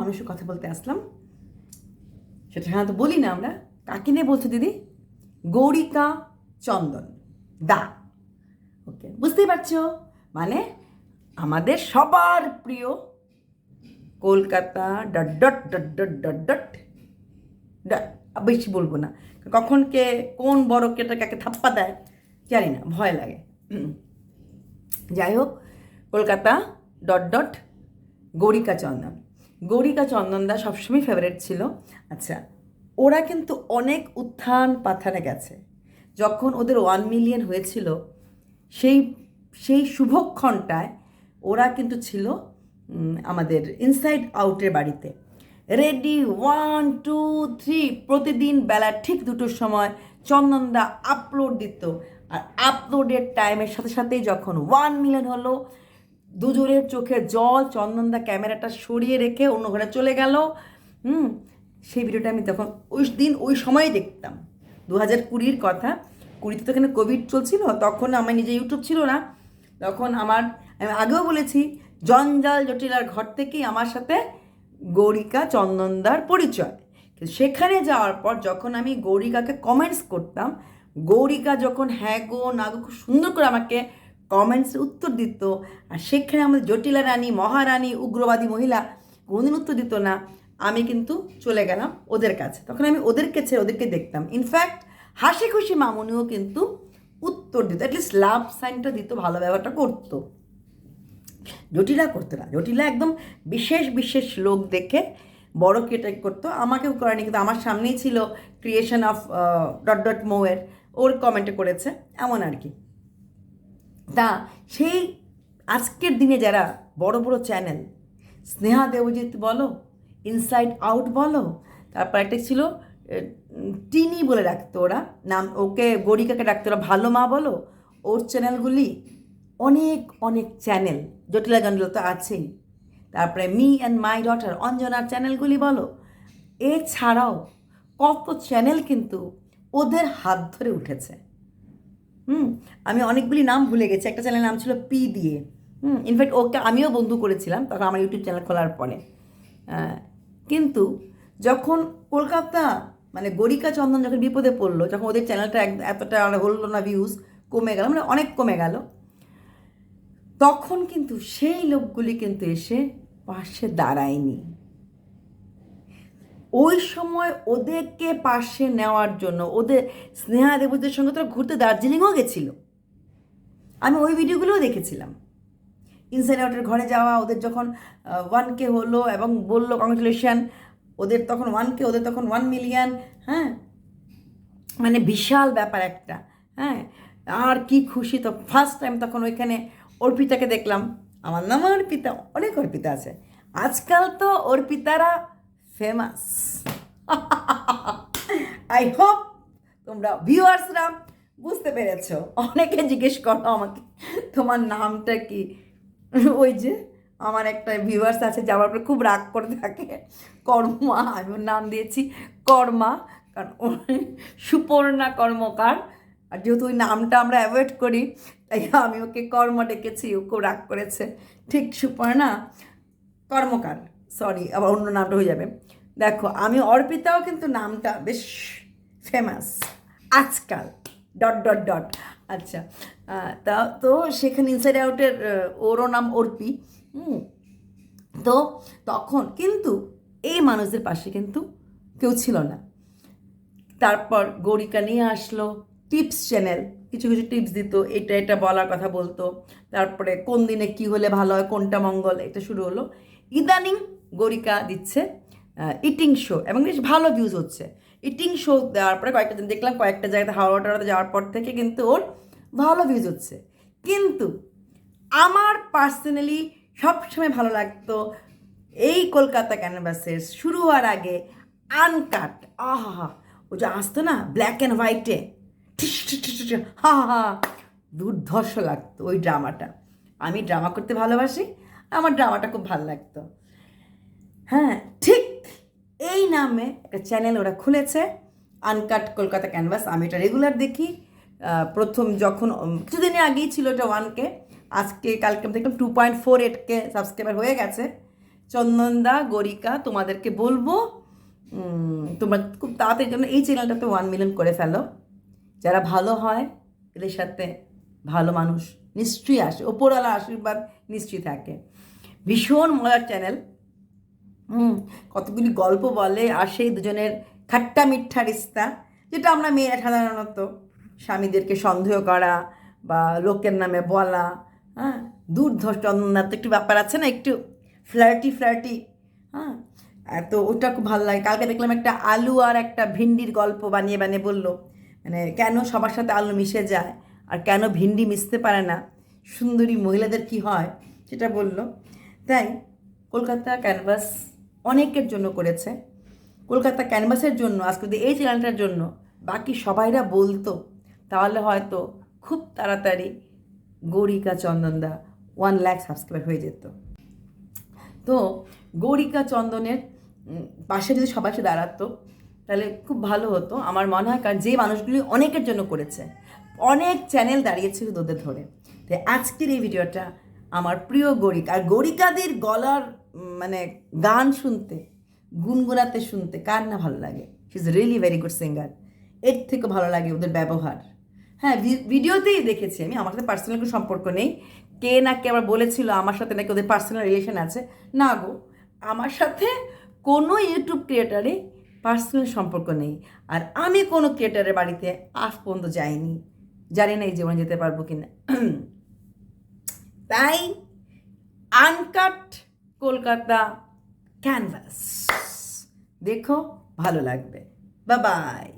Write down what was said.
মানুষের কথা বলতে আসলাম। সেটা সাধারণত বলি না আমরা। কাকে নিয়ে বলছো দিদি? গৌরিকা চন্দন। দা। ওকে, বুঝতেই পারছ? মানে আমাদের সবার প্রিয় Kolkata dot dot dot dot dot dot বেশি বলব না। কখন কে, কোন বড় কেটা কাকে থাপ্পা দেয়, জানি না, ভয় লাগে। যাই হোক, কলকাতা ডট ডট গৌরিকা চন্দন। গৌরিকা চন্দনদা সবসময় ফেভারিট ছিল। আচ্ছা ওরা কিন্তু অনেক উত্থান পাথানে গেছে। যখন ওদের ওয়ান মিলিয়ন হয়েছিল, সেই সেই শুভক্ষণটায় ওরা কিন্তু ছিল আমাদের ইনসাইড আউটের বাড়িতে। রেডি ওয়ান টু থ্রি প্রতিদিন বেলা ঠিক দুটোর সময় চন্দনদা আপলোড দিত। আর আপলোডের টাইমের সাথে সাথেই যখন ওয়ান মিলিয়ন হলো দুজনের চোখে জল, চন্দনদা ক্যামেরাটা সরিয়ে রেখে অন্য ঘরে চলে গেল। হুম? সেই ভিডিওটা আমি তখন ওই দিন, ওই সময় দেখতাম। দু হাজার কুড়ির কথা। কুড়িতে তো এখানে কোভিড চলছিল, তখন আমার নিজে ইউটিউব ছিল না। তখন আমার, আমি আগেও বলেছি, জঞ্জাল জটিলার ঘর থেকেই আমার সাথে গৌরিকা চন্দনদার পরিচয়। কিন্তু সেখানে যাওয়ার পর যখন আমি গৌরিকাকে কমেন্টস করতাম, গৌরিকা যখন হ্যাঁ গো না গো খুব সুন্দর করে আমাকে কমেন্টসে উত্তর দিত, আর সেখানে আমাদের জটিলা রানী, মহারানী, উগ্রবাদী মহিলা কোনোদিন উত্তর দিত না। আমি কিন্তু চলে গেলাম ওদের কাছে। তখন আমি ওদেরকে ছেড়ে ওদেরকে দেখতাম। ইনফ্যাক্ট হাসি খুশি মামুনিও কিন্তু উত্তর দিত অ্যাটলিস্ট লাভ সাইনটা দিত, ভালো ব্যবহারটা করতো। জটিলা করতো না। জটিলা একদম বিশেষ বিশেষ লোক দেখে বড় কেটে করতো। আমাকেও করেনি, কিন্তু আমার সামনেই ছিল ক্রিয়েশন অফ ডট ডট মোয়ের ওর কমেন্টে করেছে। এমন আর কি। তা সেই আজকের দিনে যারা বড় বড় চ্যানেল স্নেহা দেবজিৎ বলো ইনসাইড আউট বলো, তারপর একটা ছিল টিনি বলে ডাকতো ওরা, নাম, ওকে গরিকাকে ডাকতো ওরা, ভালো মা বলো, ওর চ্যানেলগুলি অনেক অনেক চ্যানেল জটিলা জন্ডল তো আছেই। তারপরে মি অ্যান্ড মাই ডটার, অঞ্জনার চ্যানেলগুলি বলো, এছাড়াও কত চ্যানেল কিন্তু ওদের হাত ধরে উঠেছে। হুম, আমি অনেকগুলি নাম ভুলে গেছি। একটা চ্যানেলের নাম ছিল পি দিয়ে। হুম ইনফ্যাক্ট ওকে আমিও বন্ধু করেছিলাম, তখন আমার ইউটিউব চ্যানেল খোলার পরে। কিন্তু যখন কলকাতা মানে গরিকা চন্দন যখন বিপদে পড়ল, যখন ওদের চ্যানেলটা এক- এতটা আর হলো না ভিউজ কমে গেল মানে অনেক কমে গেল, তখন কিন্তু সেই লোকগুলি কিন্তু এসে পাশে দাঁড়ায়নি। ওই সময় ওদেরকে পাশে নেওয়ার জন্য, ওদের স্নেহা দেবদের সঙ্গে তো ঘুরতে দার্জিলিংও গেছিল। আমি ওই ভিডিওগুলোও দেখেছিলাম। ইনসাইড আউটের ঘরে যাওয়া, ওদের যখন ওয়ান কে হলো এবং বলল কংগ্রেচুলেশন ওদের তখন ওয়ান কে ওদের তখন ওয়ান মিলিয়ন হ্যাঁ? মানে বিশাল ব্যাপার একটা হ্যাঁ? আর কি খুশি তো ফার্স্ট টাইম তখন ওইখানে অর্পিতাকে দেখলাম। আমার নাম অর্পিতা, অনেক অর্পিতা আছে। আজকাল তো অর্পিতারা ফেমাস আই হোপ তোমরা ভিউয়ার্সরা বুঝতে পেরেছ। অনেকে জিজ্ঞেস করো আমাকে, তোমার নামটা কি? ওই যে আমার একটা ভিউয়ার্স আছে যাওয়ার পরে খুব রাগ করে থাকে। কর্মা, আমি ওর নাম দিয়েছি কর্মা, কারণ সুপর্ণা কর্মকার। আর যেহেতু ওই নামটা আমরা অ্যাভয়েড করি, তাই আমি ওকে কর্ম ডেকেছি ও খুব রাগ করেছে। ঠিক সুপর্ণা কর্মকার। সরি আবার অন্য নামটা হয়ে যাবে। দেখো, আমি অর্পিতাও কিন্তু নামটা বেশ ফেমাস আজকাল ডট ডট ডট আচ্ছা তা তো সেখানে ইনসাইড আউটের ওরও নাম অর্পি। তো তখন কিন্তু এই মানুষদের পাশে কিন্তু কেউ ছিল না। তারপর গৌরিকা নিয়ে আসলো টিপস চ্যানেল কিছু কিছু টিপস দিত, এটা এটা বলার কথা বলতো। তারপরে কোন দিনে কি হলে ভালো হয়, কোনটা মঙ্গল, এটা শুরু হলো। ইদানিং গৌরিকা দিচ্ছে ইটিং শো এবং বেশ ভালো ভিউজ হচ্ছে। ইটিং শো দেওয়ার পরে কয়েকটা দেখলাম, কয়েকটা জায়গাতে হাওড়া টাওড়াতে যাওয়ার পর থেকে কিন্তু ওর ভালো ভিউজ হচ্ছে। কিন্তু আমার পার্সোনালি সবসময় ভালো লাগতো এই কলকাতা ক্যানভাসের শুরু হওয়ার আগে আনকাট আহা ও যে আসতো না ব্ল্যাক অ্যান্ড হোয়াইটে হা হা দুর্ধর্ষ লাগতো ওই ড্রামাটা আমি ড্রামা করতে ভালোবাসি, আমার ড্রামাটা খুব ভালো লাগতো। হ্যাঁ ঠিক এই নামে একটা চ্যানেল ওরা খুলেছে আনকাট কলকাতা ক্যানভাস আমি এটা রেগুলার দেখি। প্রথম যখন কিছুদিনের আগেই ছিল এটা ওয়ানকে। আজকে, কালকে দেখলাম two point four eight K subscriber হয়ে গেছে। চন্দনদা, গরিকা, তোমাদেরকে বলব তোমরা খুব তাড়াতাড়ি জন্য এই চ্যানেলটাতে ওয়ান মিলিয়ন করে ফেলো। যারা ভালো হয়, এদের সাথে ভালো মানুষ নিশ্চয়ই আসে, ওপরওয়ালা আশীর্বাদ নিশ্চয়ই থাকে। ভীষণ মজার চ্যানেল হুম, কতগুলি গল্প বলে আর সেই দুজনের খাট্টা মিঠা রিস্তা, যেটা আমরা মেয়েরা সাধারণত স্বামীদেরকে সন্দেহ করা বা লোকের নামে বলা হ্যাঁ দূরধর চন্দনার তো একটু ব্যাপার আছে না, একটু ফ্ল্যাটি ফ্ল্যাটি হ্যাঁ তো ওটা খুব ভালো লাগে। কালকে দেখলাম একটা আলু আর একটা ভিন্ডির গল্প বানিয়ে বানিয়ে বলল মানে কেন সবার সাথে আলু মিশে যায় আর কেন ভিন্ডি মিশতে পারে না? সুন্দরী মহিলাদের কি হয়? সেটা বলল। তাই কলকাতা ক্যানভাস অনেকের জন্য করেছে। কলকাতা ক্যানভাসের জন্য, আজকে যদি এই চ্যানেলটার জন্য বাকি সবাইরা বলতো, তাহলে হয়তো খুব তাড়াতাড়ি গৌরিকা চন্দনদা ওয়ান ল্যাক সাবস্ক্রাইবার হয়ে যেত। তো গৌরিকা চন্দনের পাশে যদি সবাই সে দাঁড়াতো, তাহলে খুব ভালো হতো। আমার মনে হয় কারণ যে মানুষগুলি অনেকের জন্য করেছে, অনেক চ্যানেল দাঁড়িয়েছে ওদের ধরে। তাই আজকের এই ভিডিওটা আমার প্রিয় গরিকা, আর গরিকাদের গলার মানে গান শুনতে, গুনগুনাতে শুনতে কার না ভালো লাগে? She is really very good singer এর থেকে ভালো লাগে ওদের ব্যবহার। হ্যাঁ ভিডিওতেই দেখেছি আমি, আমার সাথে পার্সোনাল কোনো সম্পর্ক নেই। কে না কে আবার বলেছিল আমার সাথে নাকি ওদের পার্সোনাল রিলেশন আছে? না গো, আমার সাথে কোনো ইউটিউব ক্রিয়েটারে পার্সোনাল সম্পর্ক নেই। আর আমি কোনো ক্রিয়েটারের বাড়িতে আজ পর্যন্ত যাইনি। জানি না এই জীবনে যেতে পারব কি না তাই আনকাট কলকাতা ক্যানভাস দেখো ভালো লাগবে বা বাই